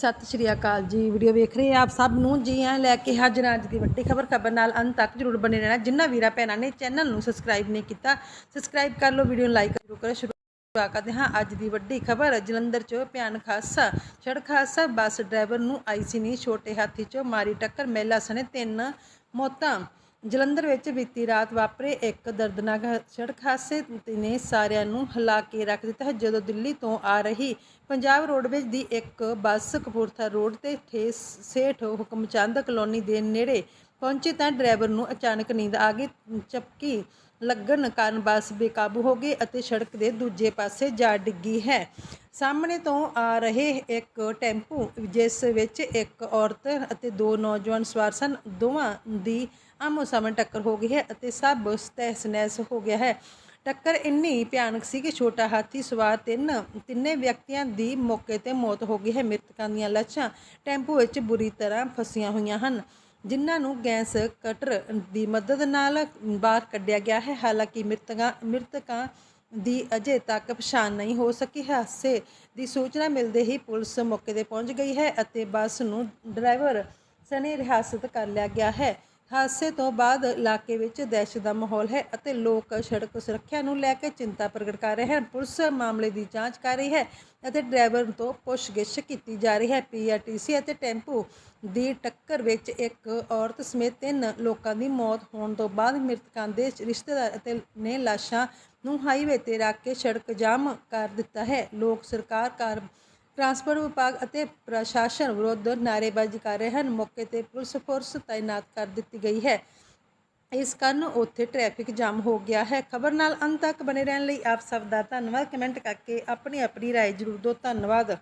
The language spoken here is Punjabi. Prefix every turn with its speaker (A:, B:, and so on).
A: ਸਤਿ ਸ਼੍ਰੀ ਅਕਾਲ ਜੀ, ਵੀਡੀਓ ਵੇਖ ਰਹੇ ਆਪ ਸਭ ਨੂੰ। ਜੀ ਆ ਲੈ ਕੇ ਹਾਜ਼ਰ ਅੱਜ ਦੀ ਵੱਡੀ ਖਬਰ। ਖਬਰ ਨਾਲ ਅੰਤ ਤੱਕ ਜਰੂਰ ਬਣੇ ਰਹਿਣਾ। ਜਿੰਨਾ ਵੀਰਾ ਭੈਣਾਂ ਨੇ ਚੈਨਲ ਨੂੰ ਸਬਸਕ੍ਰਾਈਬ ਨਹੀਂ ਕੀਤਾ ਸਬਸਕ੍ਰਾਈਬ ਕਰ ਲਓ, ਵੀਡੀਓ ਨੂੰ ਲਾਈਕ ਜ਼ਰੂਰ ਕਰੋ। ਸ਼ੁਰੂ ਕਰਦੇ ਹਾਂ ਅੱਜ ਦੀ ਵੱਡੀ ਖਬਰ। ਜਲੰਧਰ 'ਚ ਭਿਆਨਕ ਹਾਦਸਾ, ਸੜਕ ਹਾਦਸਾ, ਬੱਸ ਡਰਾਈਵਰ ਨੂੰ ਆਈਸੀ ਨੇ ਛੋਟੇ ਹਾਥੀ 'ਚ ਮਾਰੀ ਟੱਕਰ। ਮਹਿਲਾ ਸਣੇ ਤਿੰਨ ਮੌਤਾਂ। ਜਲੰਧਰ ਵਿੱਚ ਬੀਤੀ ਰਾਤ ਵਾਪਰੇ ਇੱਕ ਦਰਦਨਾਕ ਸੜਕ ਹਾਦਸੇ ਨੇ ਸਾਰਿਆਂ ਨੂੰ ਹਿਲਾ ਕੇ ਰੱਖ ਦਿੱਤਾ ਹੈ। ਜਦੋਂ ਦਿੱਲੀ ਤੋਂ ਆ ਰਹੀ ਪੰਜਾਬ ਰੋਡਵੇਜ਼ ਦੀ ਇੱਕ ਬੱਸ ਕਪੂਰਥਲਾ ਰੋਡ ਤੇ ਠੇਸ ਸੇਠ ਹੁਕਮਚੰਦ ਕਲੋਨੀ ਦੇ ਨੇੜੇ ਪਹੁੰਚੇ ਤਾਂ ਡਰਾਈਵਰ ਨੂੰ ਅਚਾਨਕ ਨੀਂਦ ਆ ਗਈ, ਚਪਕੀ ਲੱਗਣ ਕਾਰਨ ਬੱਸ ਬੇਕਾਬੂ ਹੋ ਗਈ ਅਤੇ ਸੜਕ ਦੇ ਦੂਜੇ ਪਾਸੇ ਜਾ ਡਿੱਗੀ ਹੈ। ਸਾਹਮਣੇ ਤੋਂ ਆ ਰਹੇ ਇੱਕ ਟੈਂਪੂ, ਜਿਸ ਵਿੱਚ ਇੱਕ ਔਰਤ ਅਤੇ ਦੋ ਨੌਜਵਾਨ ਸਵਾਰ ਸਨ। ਦੋਵਾਂ ਦੀ ਆਮੋ ਸਾਹਮਣੇ ਟੱਕਰ ਹੋ ਗਈ ਹੈ ਅਤੇ ਸਭ ਤਹਿਸ ਨਹਿਸ ਹੋ ਗਿਆ ਹੈ। ਟੱਕਰ ਇੰਨੀ ਭਿਆਨਕ ਸੀ ਕਿ ਛੋਟਾ ਹਾਥੀ ਸਵਾਰ ਤਿੰਨ, ਤਿੰਨੇ ਵਿਅਕਤੀਆਂ ਦੀ ਮੌਕੇ ਤੇ ਮੌਤ ਹੋ ਗਈ ਹੈ। ਮ੍ਰਿਤਕਾਂ ਦੀਆਂ ਲੱਛਾਂ ਟੈਂਪੂ ਵਿੱਚ ਬੁਰੀ ਤਰ੍ਹਾਂ ਫਸੀਆਂ ਹੋਈਆਂ ਹਨ। ਜਿਨ੍ਹਾਂ ਨੂੰ ਗੈਸ ਕਟਰ ਦੀ ਮਦਦ ਨਾਲ ਬਾਹਰ ਕੱਢਿਆ ਗਿਆ ਹੈ। ਹਾਲਾਂਕਿ ਮ੍ਰਿਤਕਾਂ ਮ੍ਰਿਤਕਾਂ ਦੀ ਅਜੇ ਤੱਕ ਪਛਾਣ ਨਹੀਂ ਹੋ ਸਕੀ। ਹੈ ਹਾਦਸੇ ਦੀ ਸੂਚਨਾ ਮਿਲਦੇ ਹੀ ਪੁਲਿਸ ਮੌਕੇ ਤੇ ਪਹੁੰਚ ਗਈ ਹੈ ਅਤੇ ਬੱਸ ਨੂੰ ਡਰਾਈਵਰ ਸਣੇ ਰਿਹਾਸਤ ਕਰ ਲਿਆ ਗਿਆ ਹੈ। ਹਾਦਸੇ ਤੋਂ ਬਾਅਦ ਇਲਾਕੇ ਵਿੱਚ ਦਹਿਸ਼ਤ ਦਾ ਮਾਹੌਲ ਹੈ ਅਤੇ ਲੋਕ ਸੜਕ ਸੁਰੱਖਿਆ ਨੂੰ ਲੈ ਕੇ ਚਿੰਤਾ ਪ੍ਰਗਟ ਕਰ ਰਹੇ ਹਨ। ਪੁਲਿਸ ਮਾਮਲੇ ਦੀ ਜਾਂਚ ਕਰ ਰਹੀ ਹੈ ਅਤੇ ਡਰਾਈਵਰ ਤੋਂ ਪੁੱਛਗਿੱਛ ਕੀਤੀ ਜਾ ਰਹੀ ਹੈ। ਪੀਆਰਟੀਸੀ ਅਤੇ ਟੈਂਪੂ ਦੀ ਟੱਕਰ ਵਿੱਚ ਇੱਕ ਔਰਤ ਸਮੇਤ ਤਿੰਨ ਲੋਕਾਂ ਦੀ ਮੌਤ ਹੋਣ ਤੋਂ ਬਾਅਦ ਮ੍ਰਿਤਕਾਂ ਦੇ ਰਿਸ਼ਤੇਦਾਰ ਅਤੇ ਨੇ ਲਾਸ਼ਾਂ ਨੂੰ ਹਾਈਵੇ ਤੇ ਰੱਖ ਕੇ ਸੜਕ ਜਾਮ ਕਰ ਦਿੱਤਾ ਹੈ। ਲੋਕ ਸਰਕਾਰ ਕਾਰ ਟਰਾਂਸਪੋਰਟ ਵਿਭਾਗ ਅਤੇ ਪ੍ਰਸ਼ਾਸਨ ਵਿਰੁੱਧ ਨਾਅਰੇਬਾਜ਼ੀ ਕਰ ਰਹੇ ਹਨ ਮੌਕੇ ਤੇ ਪੁਲਿਸ ਫੋਰਸ ਤਾਇਨਾਤ ਕਰ ਦਿੱਤੀ ਗਈ ਹੈ ਇਸ ਕਾਰਨ ਉੱਥੇ ਟ੍ਰੈਫਿਕ ਜਾਮ ਹੋ ਗਿਆ ਹੈ ਖਬਰ ਨਾਲ ਅੰਤ ਤੱਕ ਬਨੇ ਰਹਿਣ ਲਈ ਆਪ ਸਭ ਦਾ ਧੰਨਵਾਦ ਕਮੈਂਟ ਕਰਕੇ ਆਪਣੀ ਆਪਣੀ رائے ਜ਼ਰੂਰ ਦਿਓ ਧੰਨਵਾਦ